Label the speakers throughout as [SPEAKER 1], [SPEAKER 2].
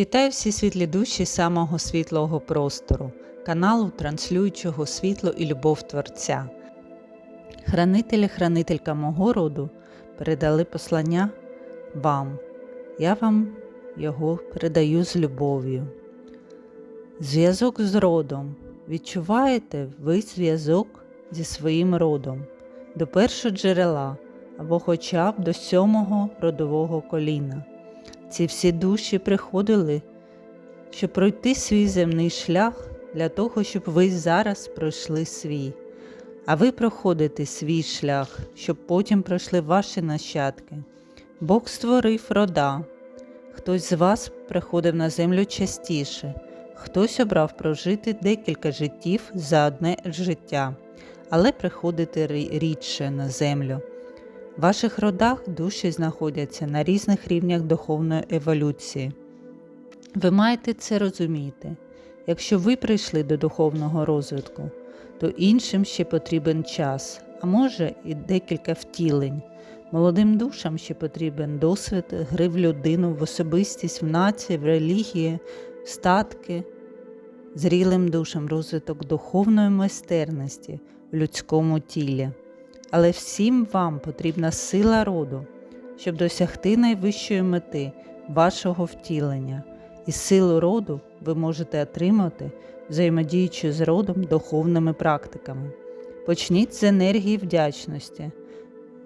[SPEAKER 1] Вітаю всі світлі душі самого світлого простору, каналу, транслюючого світло і любов Творця. Хранителі, хранителька мого роду передали послання вам. Я вам його передаю з любов'ю. Зв'язок з родом. Відчуваєте ви зв'язок зі своїм родом до першого джерела або хоча б до сьомого родового коліна. Ці всі душі приходили, щоб пройти свій земний шлях для того, щоб ви зараз пройшли свій. А ви проходите свій шлях, щоб потім пройшли ваші нащадки. Бог створив рода. Хтось з вас приходив на землю частіше, хтось обрав прожити декілька життів за одне життя, але приходити рідше на землю. В ваших родах душі знаходяться на різних рівнях духовної еволюції. Ви маєте це розуміти. Якщо ви прийшли до духовного розвитку, то іншим ще потрібен час, а може і декілька втілень. Молодим душам ще потрібен досвід гри в людину, в особистість, в нації, в релігії, в статки, зрілим душам розвиток духовної майстерності в людському тілі. Але всім вам потрібна сила роду, щоб досягти найвищої мети вашого втілення. І силу роду ви можете отримати, взаємодіючи з родом духовними практиками. Почніть з енергії вдячності,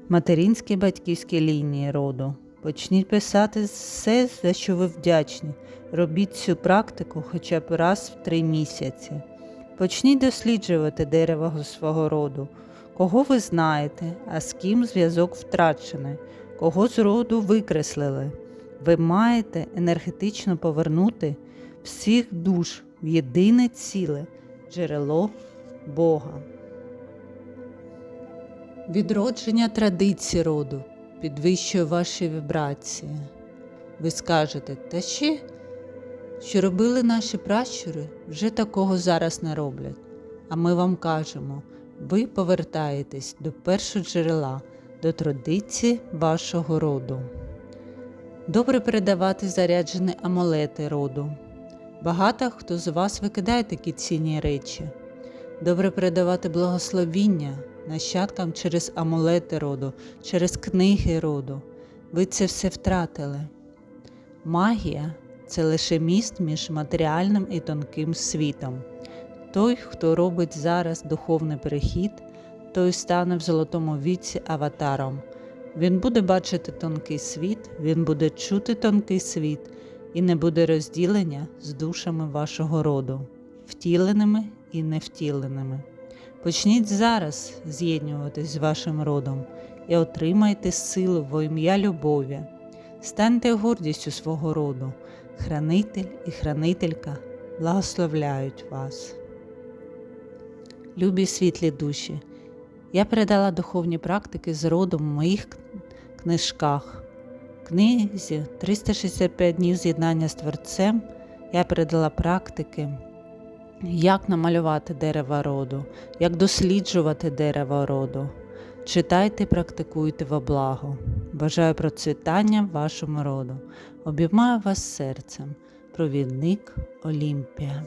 [SPEAKER 1] материнській батьківській лінії роду. Почніть писати все, за що ви вдячні. Робіть цю практику хоча б раз в три місяці. Почніть досліджувати дерево свого роду, кого ви знаєте, а з ким зв'язок втрачений, кого з роду викреслили. Ви маєте енергетично повернути всіх душ в єдине ціле джерело Бога. Відродження традицій роду підвищує ваші вібрації. Ви скажете, та ще, що робили наші пращури, вже такого зараз не роблять. А ми вам кажемо, ви повертаєтесь до першого джерела, до традиції вашого роду. Добре передавати заряджені амулети роду. Багато хто з вас викидає такі цінні речі. Добре передавати благословіння нащадкам через амулети роду, через книги роду. Ви це все втратили. Магія це лише міст між матеріальним і тонким світом. Той, хто робить зараз духовний перехід, той стане в золотому віці аватаром. Він буде бачити тонкий світ, він буде чути тонкий світ і не буде розділення з душами вашого роду, втіленими і невтіленими. Почніть зараз з'єднуватись з вашим родом і отримайте силу во ім'я любові. Станьте гордістю свого роду, хранитель і хранителька благословляють вас. Любі світлі душі, я передала духовні практики з родом в моїх книжках. Книзі 365 днів з'єднання з Творцем я передала практики, як намалювати дерево роду, як досліджувати дерево роду. Читайте, практикуйте во благо. Бажаю процвітання вашому роду. Обіймаю вас серцем. Провідник Олімпія.